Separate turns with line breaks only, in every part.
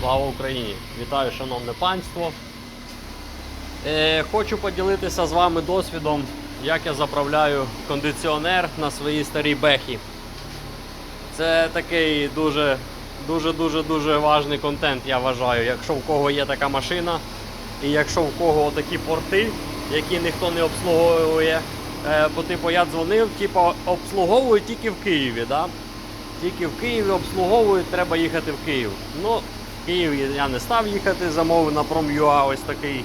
Слава Україні! Вітаю, шановне панство. Е, хочу поділитися з вами досвідом, як я заправляю кондиціонер на своїй старій бехі. Це такий дуже дуже дуже важний контент, я вважаю. Якщо в кого є така машина, і якщо в кого такі порти, які ніхто не обслуговує. Е, бо типу я дзвонив, типу, обслуговують тільки в Києві. Да? Тільки в Києві обслуговують, треба їхати в Київ. Ну, Київ я не став їхати, замовив на Prom.ua ось такий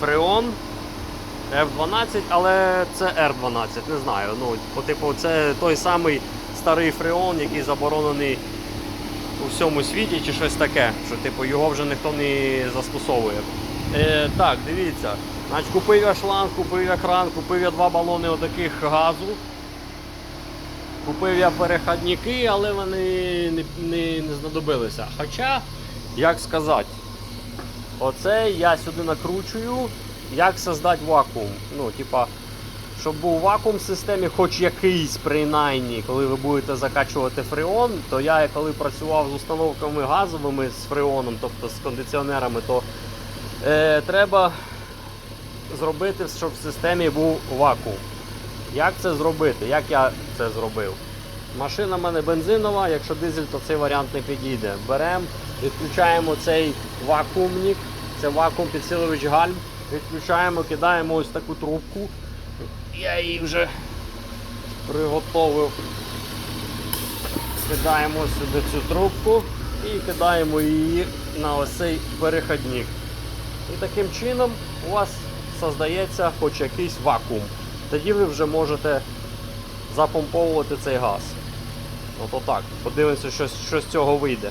Freon F12, але це R12, не знаю. Ну, по типу, це той самий старий Freon, який заборонений у всьому світі чи щось таке, що типу, його вже ніхто не застосовує. Е, так, дивіться. Значить, купив я шланг, купив я кран, купив я два балони отаких газу. Купив я переходники, але вони не, не, не знадобилися. Хоча, як сказати, оце я сюди накручую, як создати вакуум. Ну, типа, щоб був вакуум в системі, хоч якийсь принаймні, коли ви будете закачувати фреон, то я коли працював з установками газовими з фреоном, тобто з кондиціонерами, то е, треба зробити, щоб в системі був вакуум. Як це зробити? Як я це зробив? Машина в мене бензинова, якщо дизель, то цей варіант не підійде. Беремо, відключаємо цей вакуумник, це вакуум підсилювач гальм. Відключаємо, кидаємо ось таку трубку. Я її вже приготовив. Кидаємо сюди цю трубку і кидаємо її на ось цей переходник. І таким чином у вас создається хоч якийсь вакуум. Тоді ви вже можете запомповувати цей газ. От так, Подивимося, що, що з цього вийде.